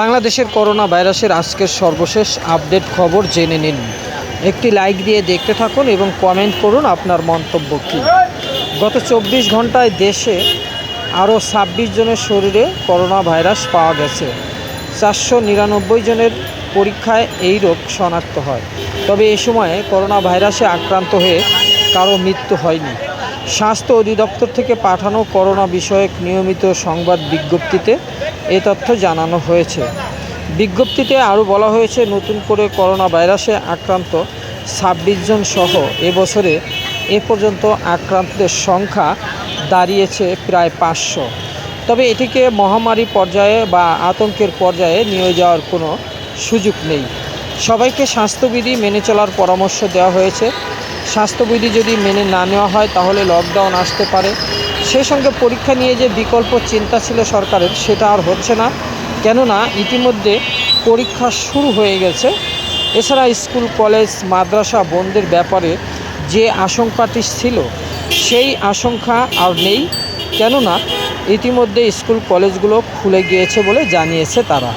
বাংলাদেশের করোনা ভাইরাসের আজকের সর্বশেষ আপডেট খবর জেনে নিন। একটি লাইক দিয়ে দেখতে থাকুন এবং কমেন্ট করুন আপনার মন্তব্য কী। গত চব্বিশ ঘন্টায় দেশে আরও ছাব্বিশ জনের শরীরে করোনা ভাইরাস পাওয়া গেছে। চারশো নিরানব্বই জনের পরীক্ষায় এই রোগ শনাক্ত হয়। তবে এ সময়ে করোনা ভাইরাসে আক্রান্ত হয়ে কারও মৃত্যু হয়নি। স্বাস্থ্য অধিদপ্তর থেকে পাঠানো করোনা বিষয়ক নিয়মিত সংবাদ বিজ্ঞপ্তিতে এ তথ্য জানানো হয়েছে। বিজ্ঞপ্তিতে আরও বলা হয়েছে, নতুন করে করোনা ভাইরাসে আক্রান্ত ছাব্বিশ জন সহ এবছরে এ পর্যন্ত আক্রান্তের সংখ্যা দাঁড়িয়েছে প্রায় পাঁচশো। তবে এটিকে মহামারী পর্যায়ে বা আতঙ্কের পর্যায়ে নিয়ে যাওয়ার কোনো সুযোগ নেই। সবাইকে স্বাস্থ্যবিধি মেনে চলার পরামর্শ দেওয়া হয়েছে। স্বাস্থ্যবিধি যদি মেনে না নেওয়া হয়, তাহলে লকডাউন আসতে পারে। সেই সঙ্গে পরীক্ষা নিয়ে যে বিকল্প চিন্তা ছিল সরকারের, সেটা আর হচ্ছে না। কেননা ইতিমধ্যে পরীক্ষা শুরু হয়ে গেছে। এছাড়া স্কুল, কলেজ, মাদ্রাসা বন্ধের ব্যাপারে যে আশঙ্কাটি ছিল, সেই আশঙ্কা আর নেই। কেননা ইতিমধ্যে স্কুল, কলেজগুলো খুলে গিয়েছে বলে জানিয়েছে তারা।